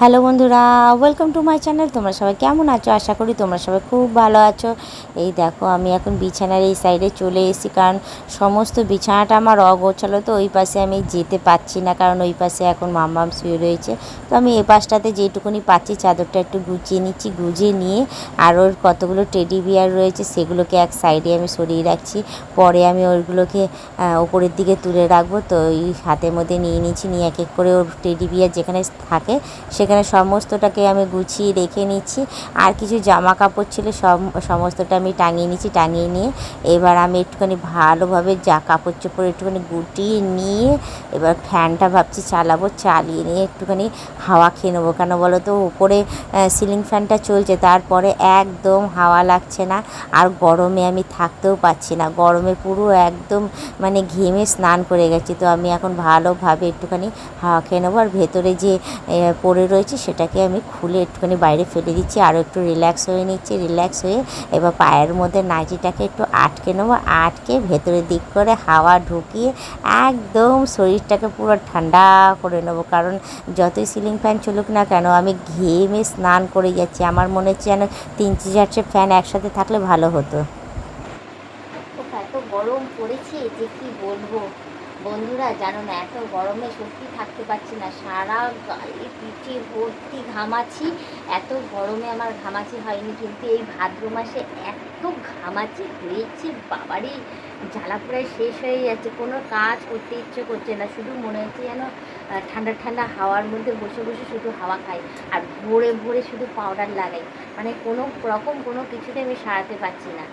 Hello বন্ধুরা welcome to my channel তোমরা সবাই কেমন আছো? আশা করি তোমরা সবাই খুব ভালো আছো। এই দেখো, আমি এখন বিছানার এই সাইডে চলে এসেছি, কারণ সমস্ত বিছানাটা আমার অগোছালো, তো ওই পাশে আমি যেতে পারছি না, কারণ ওই পাশে এখন মাম্মাম শুয়ে রয়েছে। তো আমি এ পাশটাতে যেটুকুনি পাচ্ছি, চাদরটা একটু গুছিয়ে নিচ্ছি গুছিয়ে নিয়ে, আর ওর কতগুলো টেডি বিয়ার রয়েছে, সেগুলোকে এক সাইডে আমি সরিয়ে রাখছি। পরে আমি ওইগুলোকে ওপরের দিকে তুলে রাখব, তো ওই হাতের মধ্যে নিয়ে নিচ্ছি, নিয়ে এক এক করে ওর টেডি বিয়ার যেখানে থাকে সেখানে সমস্তটাকে আমি গুছিয়ে রেখে নিচ্ছি। আর কিছু জামা কাপড় ছিল সব সমস্তটা আমি টাঙিয়ে নিচ্ছি, টাঙিয়ে নিয়ে এবার আমি একটুখানি ভালোভাবে যা কাপড় চোপড় একটুখানি গুটিয়ে নিয়ে এবার ফ্যানটা ভাবছি চালাবো, চালিয়ে নিয়ে একটুখানি হাওয়া খেয়ে নেব। কেন বলো তো? উপরে সিলিং ফ্যানটা চলছে, তারপরে একদম হাওয়া লাগছে না আর গরমে আমি থাকতেও পারছি না। গরমে পুরো একদম মানে ঘেমে স্নান করে গেছি। তো আমি এখন ভালোভাবে একটুখানি হাওয়া খেয়ে নেব। আর ভেতরে যে পড়ে রয়েছে সেটাকে আমি খুলে একটুখানি বাইরে ফেলে দিচ্ছি আরও একটু রিল্যাক্স হয়ে নিচ্ছি রিল্যাক্স হয়ে এবার পায়ের মধ্যে নাইটিটাকে একটু আটকে নেব, আটকে ভেতরের দিক করে হাওয়া ঢুকিয়ে একদম শরীরটাকে পুরো ঠান্ডা করে নেব। কারণ যতই সিলিং ফ্যান চলুক না কেন, আমি ঘেমে স্নান করে যাচ্ছি, আমার মনে হচ্ছে যেন তিন চারটে ফ্যান একসাথে থাকলে ভালো হতো। এত গরম পড়েছে যে কি বলব? বন্ধুরা, জানো না, এত গরমে সত্যি থাকতে পারছি না। সারা গায়ে পিঠে ভর্তি ঘামাচ্ছি। এত গরমে আমার ঘামাচি হয়নি, কিন্তু এই ভাদ্র মাসে এত ঘামাচি হয়েছে বাবারই জ্বালা প্রায় শেষ হয়ে যাচ্ছে, কোনো কাজ করতে ইচ্ছে করছে না। শুধু মনে হচ্ছে যেন ঠান্ডা ঠান্ডা হাওয়ার মধ্যে বসে বসে শুধু হাওয়া খাই, আর ভোরে ভোরে শুধু পাউডার লাগাই। মানে কোনো রকম কোনো কিছুতে আমি সারাতে পারছি না।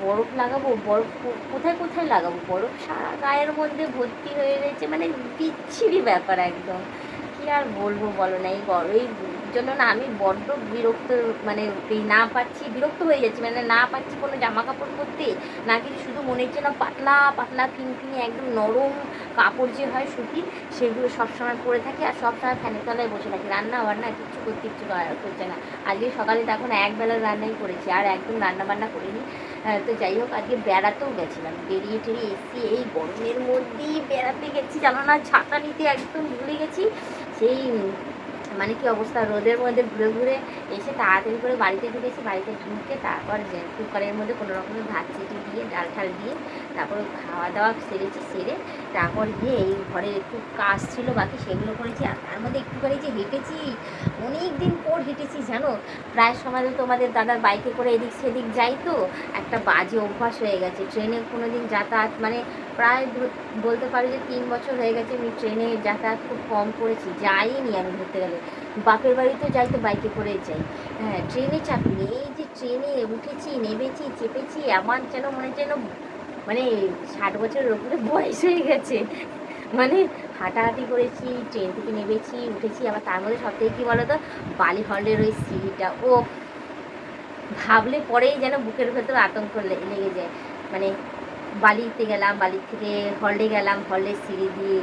বরফ লাগাবো, বরফ কোথায় কোথায় লাগাবো? বরফ সারা গায়ের মধ্যে ভর্তি হয়ে রয়েছে মানে বিচ্ছিরি ব্যাপার একদম। কি আর বলব বলো না, এই এই জন্য না আমি বড্ড বিরক্ত মানে না পাচ্ছি, বিরক্ত হয়ে যাচ্ছি। মানে না পাচ্ছি কোনো জামা কাপড় পরতে, না কিছু, শুধু মনে হচ্ছে না পাতলা পাতলা ফিনফিনে একদম নরম কাপড় যে হয় সুতির সেগুলো সবসময় পরে থাকি আর সবসময় ফ্যানের তলায় বসে থাকি। রান্না বান্না কিচ্ছু করতে করা- করছে না। আজকে সকালে তখন এক বেলার রান্নাই করেছি, আর একদম রান্না বান্না করিনি। তো যাই হোক, আজকে বেড়াতেও গেছিলাম। বেরিয়ে টেরিয়ে এসছি, এই গরমের মধ্যেই বেড়াতে গেছি, জানো না, ছাতা নিতে একদম ভুলে গেছি। সেই মানে কি অবস্থা? রোদের মধ্যে ঘুরে ঘুরে এসে তাড়াতাড়ি করে বাড়িতে ঢুকেছি বাড়িতে ঢুকে তারপর কুকারের মধ্যে কোনো রকমের ভাত চিটি দিয়ে, ডাল ঠাল দিয়ে তারপর খাওয়া দাওয়া সেরেছি, সেরে তারপর গিয়ে এই ঘরে একটু কাজ ছিল, বাকি সেগুলো করেছি। আর তার মধ্যে একটুখানি যে হেঁটেছি অনেক দিন পর হেঁটেছি, জানো? প্রায় সময় তোমাদের দাদার বাইকে করে এদিক সেদিক যাই তো, একটা বাজে অভ্যাস হয়ে গেছে। ট্রেনে কোনো দিন যাতায়াত মানে প্রায় বলতে পারি যে তিন বছর হয়ে গেছে আমি ট্রেনে যাতায়াত খুব কম করেছি, যাইনি আমি ধরতে গেলে। বাপের বাড়িতে যাই তো বাইকে করে যাই। হ্যাঁ ট্রেনে চাপিনি এই যে ট্রেনে উঠেছি, নেমেছি, চেপেছি আমার যেন মনে যেন মানে ষাট বছরের ওপরে বয়স হয়ে গেছে। মানে হাঁটাহাঁটি করেছি, ট্রেন থেকে নেমেছি, উঠেছি, আবার তার মধ্যে সব থেকে কী বলো তো বালি হলের ওই সিঁড়িটা ও ভাবলে পরেই যেন বুকের ভেতর আতঙ্ক লেগে যায়। মানে বালিতে গেলাম বালির থেকে হলে গেলাম হলের সিঁড়ি দিয়ে।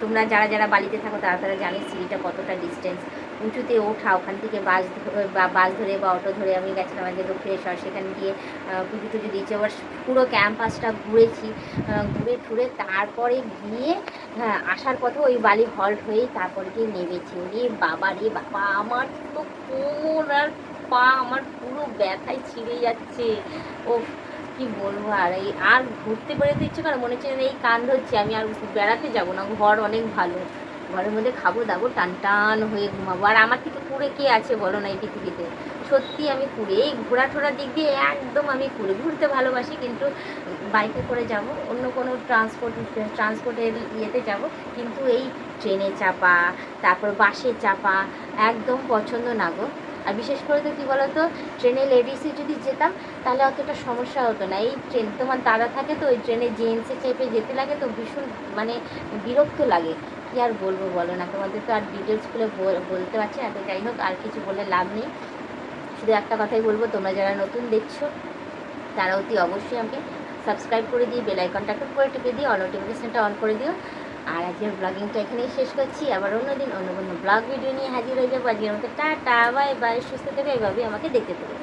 তোমরা যারা যারা বালিতে থাকো তারা তারা জানে সিঁড়িটা কতটা ডিস্টেন্স উঁচুতে ওঠা, ওখান থেকে বাস বা, বাস ধরে বা অটো ধরে আমি গেছিলাম আজকে দক্ষিণেশ্বর সেখানে গিয়ে পুজো টুজো দিয়েছি আবার পুরো ক্যাম্পাসটা ঘুরেছি ঘুরে টুরে তারপরে গিয়ে হ্যাঁ আসার পথে ওই বালি হল্ট হয়েই তারপরে গিয়ে নেমেছি। রে বাবা রে, বাবা, আমার তো কোমর আর পা, আমার পুরো ব্যথায় ছিঁড়ে যাচ্ছে। ও কি বলব? আর এই আর ঘুরতে বেরোতে ইচ্ছে করে মনে হচ্ছে এই কান ধরছে আমি আর বেড়াতে যাব না, ঘর অনেক ভালো। ঘরের মধ্যে খাব দাবো, টান টান হয়ে ঘুমাবো। আর আমার থেকে কুড়ে কে আছে বলো না এই পৃথিবীতে? সত্যি আমি কুড়ে এই ঘোরা ঠোরা দিক দিয়ে একদম আমি কুড়ে ঘুরতে ভালোবাসি, কিন্তু বাইকে করে যাব, অন্য কোনো ট্রান্সপোর্ট ট্রান্সপোর্টের ইয়েতে যাব। কিন্তু এই ট্রেনে চাপা, তারপর বাসে চাপা, একদম পছন্দ না গো। আর বিশেষ করে তো কী বলতো, ট্রেনে লেডিসে যদি যেতাম, তাহলে অতটা সমস্যা হতো না। এই ট্রেন, তোমার দাদা থাকে তো, ওই ট্রেনে জেন্টসে চেপে যেতে লাগে তো ভীষণ মানে বিরক্ত লাগে। কী আর বলব বলো না, তোমাদের তো আর ডিটেলসগুলো বলতে পারছি না, তো যাই হোক, আর কিছু বলে লাভ নেই। শুধু একটা কথাই বলব, তোমরা যারা নতুন দেখছ, তারা অতি অবশ্যই আমাকে সাবস্ক্রাইব করে দিয়ে বেল আইকনটা করে টিপে দিয়ে অল নোটিফিকেশনটা অন করে দিও। আর আজকের ব্লগিংটা এখানেই শেষ করছি। আবার অন্যদিন অন্য কোনো ব্লগ ভিডিও নিয়ে হাজির হয়ে যাব। আজকের মতো টাটা, বাই বাই, সুস্থ থেকে, এইভাবেই আমাকে দেখতে থাকো।